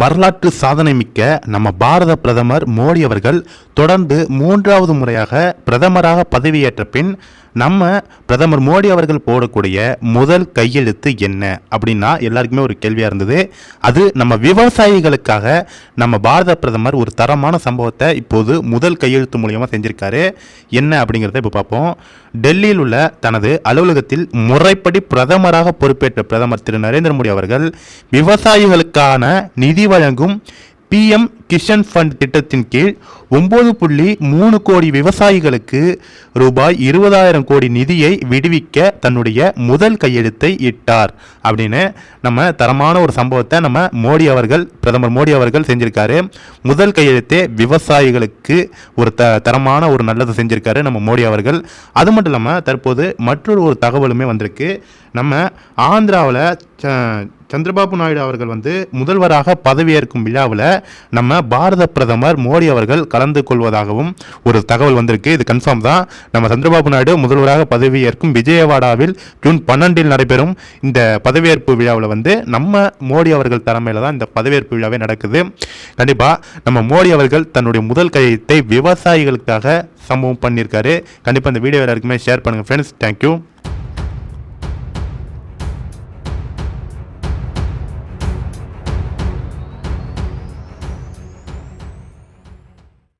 வரலாற்று சாதனை மிக்க நம்ம பாரத பிரதமர் மோடி அவர்கள் தொடர்ந்து மூன்றாவது முறையாக பிரதமராக பதவியேற்ற பின் நம்ம பிரதமர் மோடி அவர்கள் போடக்கூடிய முதல் கையெழுத்து என்ன அப்படின்னா எல்லாருக்குமே ஒரு கேள்வியாக இருந்தது. அது நம்ம விவசாயிகளுக்காக நம்ம பாரத பிரதமர் ஒரு தரமான சம்பவத்தை இப்போது முதல் கையெழுத்து மூலியமாக செஞ்சிருக்காரு. என்ன அப்படிங்கிறத இப்போ பார்ப்போம். டெல்லியில் உள்ள தனது அலுவலகத்தில் முறைப்படி பிரதமராக பொறுப்பேற்ற பிரதமர் திரு நரேந்திர மோடி அவர்கள் விவசாயிகளுக்கான நிதி வழங்கும் பிஎம் கிஷன் ஃபண்ட் திட்டத்தின் கீழ் ஒம்பது புள்ளி மூணு கோடி விவசாயிகளுக்கு ரூபாய் இருபதாயிரம் கோடி நிதியை விடுவிக்க தன்னுடைய முதல் கையெழுத்தை இட்டார். அப்படின்னு நம்ம தரமான ஒரு சம்பவத்தை நம்ம மோடி அவர்கள் பிரதமர் மோடி அவர்கள் செஞ்சிருக்காரு. முதல் கையெழுத்தே விவசாயிகளுக்கு ஒரு த தரமான ஒரு நல்லது செஞ்சிருக்காரு நம்ம மோடி அவர்கள். அது மட்டும் இல்லாமல் தற்போது மற்றொரு ஒரு தகவலுமே வந்திருக்கு. நம்ம ஆந்திராவில் சந்திரபாபு நாயுடு அவர்கள் வந்து முதல்வராக பதவியேற்கும் விழாவில் நம்ம பாரத பிரதமர் மோடி அவர்கள் கலந்து கொள்வதாகவும் ஒரு தகவல் வந்திருக்கு. இது கன்ஃபார்ம் தான். நம்ம சந்திரபாபு நாயுடு முதல்வராக பதவியேற்கும் விஜயவாடாவில் ஜூன் பன்னெண்டில் நடைபெறும் இந்த பதவியேற்பு விழாவில் வந்து நம்ம மோடி அவர்கள் தலைமையில் தான் இந்த பதவியேற்பு விழாவே நடக்குது. கண்டிப்பாக நம்ம மோடி அவர்கள் தன்னுடைய முதல் கையத்தை விவசாயிகளுக்காக சம்பவம் பண்ணியிருக்காரு. கண்டிப்பாக இந்த வீடியோ எல்லாருக்குமே ஷேர் பண்ணுங்கள் ஃப்ரெண்ட்ஸ் தேங்க்யூ